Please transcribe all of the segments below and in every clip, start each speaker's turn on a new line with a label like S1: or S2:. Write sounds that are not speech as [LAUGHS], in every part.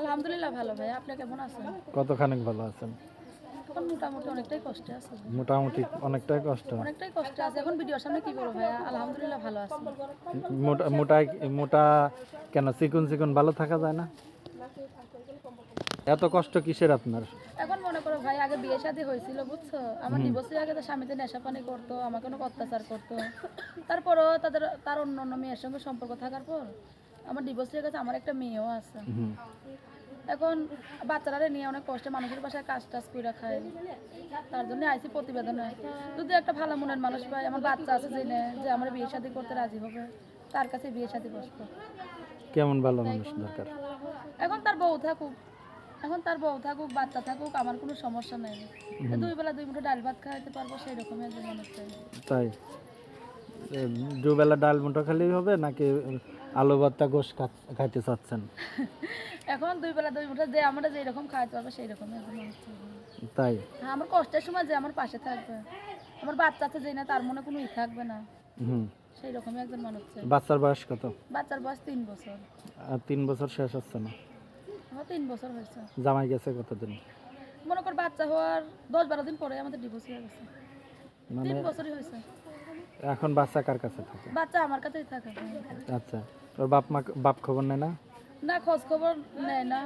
S1: আলহামদুলিল্লাহ ভালো ভাই আপনি কেমন আছেন?
S2: কতখানি ভালো আছেন?
S1: এখন মোটামুটি অনেকটাই কষ্টে আছে।
S2: মোটামুটি অনেকটাই কষ্ট।
S1: অনেকটাই কষ্টে আছে। এখন ভিডিওর সামনে কি বলব ভাইয়া? আলহামদুলিল্লাহ ভালো আছে।
S2: মোটা কেন চিকুন চিকুন ভালো থাকা যায় না? এত কষ্ট কিসের আপনার?
S1: এখন মনে করো ভাই আগে বিয়ে শাদী হয়েছিল বুঝছ? আমার ডিভোর্সের আগে তো স্বামীতে নেশা পানি করতো আমাকে অনেক অত্যাচার করতো। তারপরও তাদের তার অন্য অন্য মেয়ের সঙ্গে সম্পর্ক থাকার পর আমার ডিভোর্স হয়ে গেছে আমার একটা মেয়েও আছে। এখন বাচ্চারা নিয়ে অনেক কষ্টে মানুষের বাসায় কাজ টাজ করে খায়। তার জন্য আইসি প্রতিবেদনে। যদি একটা ভালো মনের মানুষ পায় আমার বাচ্চা আছে জেনে যে আমার বিয়ে শাদী করতে রাজি হবে তার কাছে বিয়ে শাদী বসবো।
S2: কেমন ভালো মানুষ দরকার?
S1: এখন তার বউ থাকুক এখন তার বউ থাকুক বাচ্চা থাকুক আমার কোনো সমস্যা নেই। দুই বেলা দুই মুঠো ডাল ভাত খাওয়াতে পারব সেই রকমই মানুষ
S2: তাই? দুবেলা ডাল মুঠো খালি হবে নাকি আলু ভর্তা গোশ খাইতে চাচ্ছেন। [LAUGHS]
S1: এখন দুই বেলা দুই মুঠো যে আমরা যেই রকম খাওয়াতে পারব সেই চাই
S2: তাই?
S1: হ্যাঁ আমার কষ্টের সময় যে আমার পাশে থাকবে। আমার বাচ্চা আছে যে না তার মনে কোনো ই থাকবে না।
S2: হুম।
S1: সেই রকমই একজন মানুষ
S2: বাচ্চার বয়স কত?
S1: বাচ্চার বয়স তিন বছর।
S2: আর তিন বছর শেষ হচ্ছে না?
S1: আমার তিন বছর হয়েছে।
S2: জামাই গেছে কতদিন?
S1: মনে কর বাচ্চা হওয়ার দশ বারো দিন পরে আমাদের ডিভোর্স হয়ে গেছে।
S2: মানে
S1: তিন বছরই হয়েছে।
S2: এখন বাচ্চা কার কাছে থাকে?
S1: বাচ্চা আমার কাছেই থাকে।
S2: আচ্ছা। ওর বাপ মা বাপ খবর নেয় না?
S1: না খোঁজ খবর নেয় না।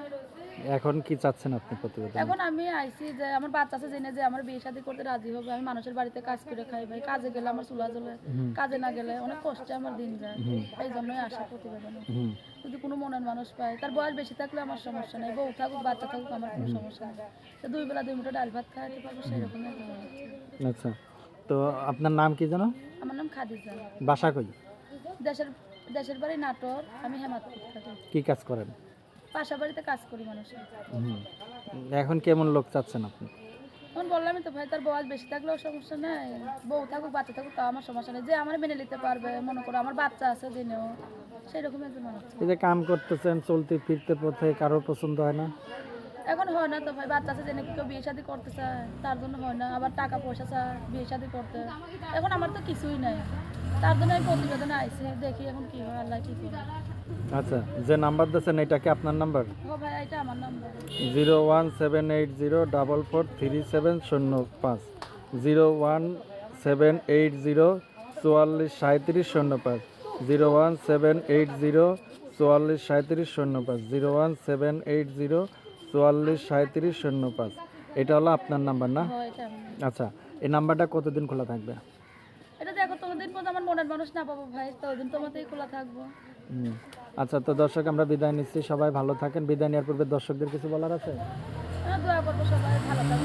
S2: এখন কি চাচ্ছেন আপনি প্রতিবেদন?
S1: এখন আমি আইছি যে আমার বাচ্চা আছে জেনে যে আমার বিয়ে শাদী করতে রাজি হবে আমি মানুষের বাড়িতে কাজ করে খাই ভাই। কাজে গেলে আমার চুলা জ্বলে কাজে না গেলে অনেক কষ্টে আমার দিন যায়। এই জন্যই আসা প্রতিবেদনে। যদি কোনো মনের মানুষ পায় তার বয়স বেশি থাকলে আমার সমস্যা নেই। বউ থাকুক বাচ্চা থাকুক আমার কোনো সমস্যা নেই। দুই বেলা দুই মুঠো ডাল ভাত খাওয়াতে পারব চাই।
S2: আচ্ছা। তো আপনার নাম কি জানো
S1: আমার নাম খাদিজা।
S2: বাসা কই?
S1: দেশের দেশের বাড়ি নাটোর আমি হেমাতপুর থাকি।
S2: কি কাজ করেন?
S1: পাশা বাড়িতে কাজ করি মানুষের
S2: এখন কেমন লোক চাচ্ছেন আপনি?
S1: তখন বললামই তো ভাই তার বয়স বেশি থাকলেও সমস্যা নেই। বউ থাকুক বাচ্চা থাকুক তাও আমার সমস্যা নেই। যে আমার মেনে নিতে পারবে মনে করো আমার বাচ্চা আছে জেনেও সেই রকম একজন মানুষ।
S2: এই যে কাম করতেছেন চলতে ফিরতে পথে কারোর পছন্দ হয় না?
S1: এখন হয় না তো ভাই বাচ্চা আছে জেনে কেউ বিয়ে শাদী করতে চায় তার জন্য হয় না। আবার টাকা পয়সা চায় বিয়ে শাদী করতে। এখন আমার তো কিছুই নাই। তার জন্য আমি প্রতিবেদনে আইসি দেখি এখন কি হয় আল্লাহ কি করে।
S2: আচ্ছা যে নাম্বার দিয়েছেন এটা কি আপনার নাম্বার?
S1: ও ভাই এটা আমার number.
S2: Zero one seven eight zero double four three seven শূন্য পাঁচ। Zero one seven eight zero চুয়াল্লিশ সাঁত্রিশ শূন্য পাঁচ। Zero one seven eight zero চুয়াল্লিশ সাঁত্রিশ শূন্য পাঁচ। Zero one seven eight zero চুয়াল্লিশ সাঁত্রিশ শূন্য পাঁচ এটা হলো আপনার নাম্বার না?
S1: হয়।
S2: আচ্ছা এই নাম্বারটা কতদিন খোলা থাকবে?
S1: এটা দেখো তোমাদের পর্যন্ত আমার মনের মানুষ না পাবো ভাই ততদিন তোমাতেই খোলা থাকব।
S2: আচ্ছা তো দর্শক আমরা বিদায় নিচ্ছি। সবাই ভালো থাকেন। বিদায় নেওয়ার পূর্বে দর্শকদের কিছু বলার আছে?
S1: হ্যাঁ, দোয়া করব সবাই ভালো থাকব